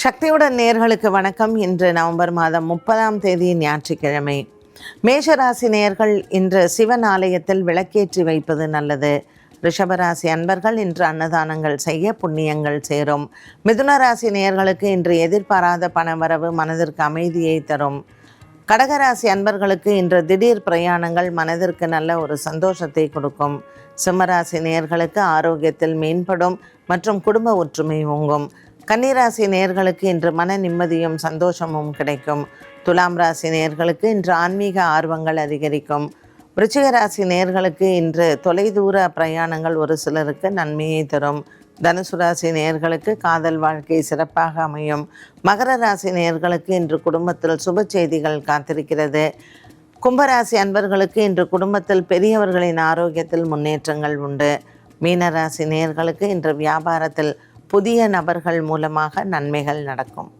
சக்தியுடன் நேர்களுக்கு வணக்கம். இன்று நவம்பர் மாதம் முப்பதாம் தேதி ஞாயிற்றுக்கிழமை. மேஷராசி நேர்கள் இன்று சிவன் ஆலயத்தில் விளக்கேற்றி வைப்பது நல்லது. ரிஷபராசி அன்பர்கள் இன்று அன்னதானங்கள் செய்ய புண்ணியங்கள் சேரும். மிதுனராசி நேர்களுக்கு நேயர்களுக்கு இன்று எதிர்பாராத பணவரவு மனதிற்கு அமைதியை தரும். கடகராசி அன்பர்களுக்கு இன்று திடீர் பிரயாணங்கள் மனதிற்கு நல்ல ஒரு சந்தோஷத்தை கொடுக்கும். சிம்மராசி நேயர்களுக்கு ஆரோக்கியத்தில் மேம்படும் மற்றும் குடும்ப ஒற்றுமை ஓங்கும். கன்னிராசி நேர்களுக்கு இன்று மன நிம்மதியும் சந்தோஷமும் கிடைக்கும். துலாம் ராசி நேயர்களுக்கு இன்று ஆன்மீக ஆர்வங்கள் அதிகரிக்கும். விருச்சிக ராசி நேயர்களுக்கு இன்று தொலைதூர பிரயாணங்கள் ஒரு சிலருக்கு நன்மையை தரும். தனுசு ராசி நேயர்களுக்கு காதல் வாழ்க்கை சிறப்பாக அமையும். மகர ராசி நேர்களுக்கு இன்று குடும்பத்தில் சுப செய்திகள் காத்திருக்கிறது. கும்பராசி அன்பர்களுக்கு இன்று குடும்பத்தில் பெரியவர்களின் ஆரோக்கியத்தில் முன்னேற்றங்கள் உண்டு. மீனராசி நேயர்களுக்கு இன்று வியாபாரத்தில் புதிய நபர்கள் மூலமாக நன்மைகள் நடக்கும்.